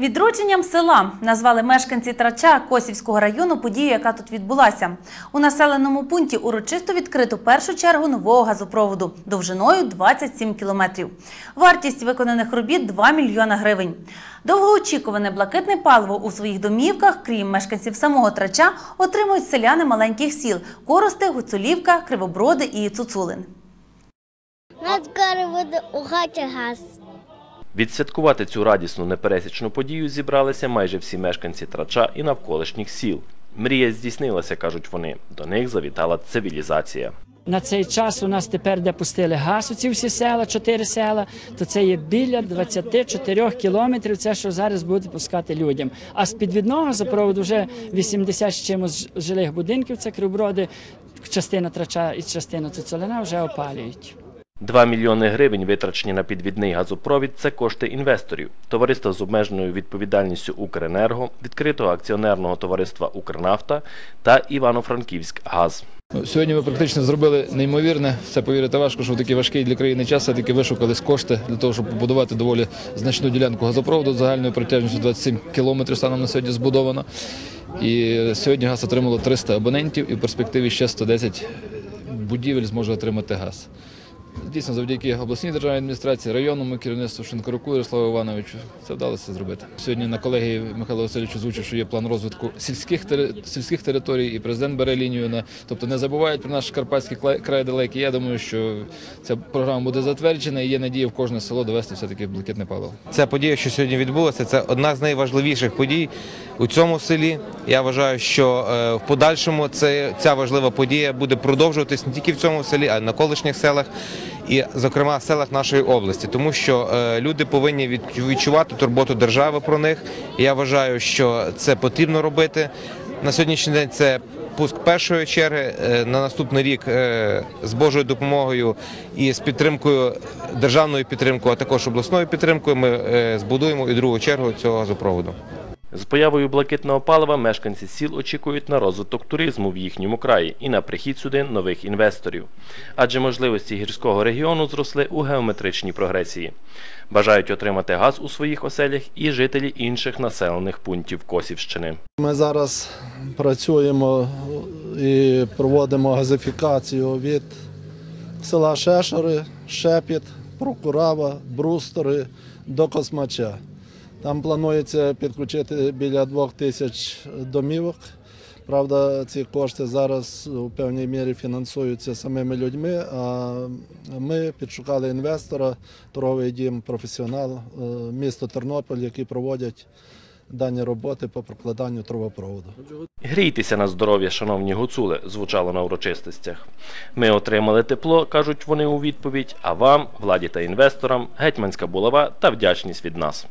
Відродженням села назвали мешканці Трача Косівського району подію, яка тут відбулася. У населеному пункті урочисто відкрито першу чергу нового газопроводу довжиною 27 кілометрів. Вартість виконаних робіт 2 мільйона гривень. Довгоочікуване блакитне паливо у своїх домівках, крім мешканців самого Трача, отримують селяни маленьких сіл – Корости, Гуцулівка, Кривоброди і Цуцулин. У нас у хаті газ. Відсвяткувати цю радісну непересічну подію зібралися майже всі мешканці Трача і навколишніх сіл. Мрія здійснилася, кажуть вони. До них завітала цивілізація. На цей час у нас тепер, де пустили газ, у ці всі села, чотири села, то це є біля 24 кілометрів. Це що зараз буде пускати людям. А з підвідного запроводу вже 80 з чимось жилих будинків. Це кривброди, частина трача і частина цуцолина вже опалюють. 2 мільйони гривень, витрачені на підвідний газопровід, це кошти інвесторів. Товариства з обмеженою відповідальністю Укренерго, відкритого акціонерного товариства Укрнафта та Івано-Франківськ Газ. Сьогодні ми практично зробили неймовірне. Це повірити важко, що в такий важкий для країни час все-таки вишукались кошти для того, щоб побудувати доволі значну ділянку газопроводу загальною протяжністю 27 кілометрів станом на сьогодні збудовано. І сьогодні газ отримало 300 абонентів, і в перспективі ще 110 будівель зможе отримати газ. Дійсно, завдяки обласній державній адміністрації, районному керівництву Шинкаруку Ярославу Івановичу це вдалося зробити. Сьогодні на колегії Михайло Васильович озвучив, що є план розвитку сільських сільських територій, і президент бере лінію на тобто не забувають про наш карпатський край далекий. Я думаю, що ця програма буде затверджена і є надія в кожне село довести все таки блакитне паливо. Ця подія, що сьогодні відбулася, це одна з найважливіших подій у цьому селі. Я вважаю, що е, в подальшому це, ця важлива подія буде продовжуватись не тільки в цьому селі, а й на колишніх селах, і, зокрема, в селах нашої області, тому що е, люди повинні від- відчувати турботу держави про них. Я вважаю, що це потрібно робити. На сьогоднішній день це пуск першої черги. Е, На наступний рік е, з Божою допомогою і з підтримкою державною підтримкою, а також обласною підтримкою, ми збудуємо і другу чергу цього газопроводу. З появою блакитного палива мешканці сіл очікують на розвиток туризму в їхньому краї і на прихід сюди нових інвесторів. Адже можливості гірського регіону зросли у геометричній прогресії. Бажають отримати газ у своїх оселях і жителі інших населених пунктів Косівщини. Ми зараз працюємо і проводимо газифікацію від села Шешори, Шепіт, Прокурава, Брустори до Космача. Там планується підключити біля двох тисяч домівок. Правда, ці кошти зараз у певній мірі фінансуються самими людьми. А ми підшукали інвестора, торговий дім професіонал, е, місто Тернопіль, які проводять дані роботи по прокладанню трубопроводу. Грійтеся на здоров'я, шановні гуцули, звучало на урочистостях. Ми отримали тепло, кажуть вони у відповідь, а вам, владі та інвесторам, гетьманська булава та вдячність від нас.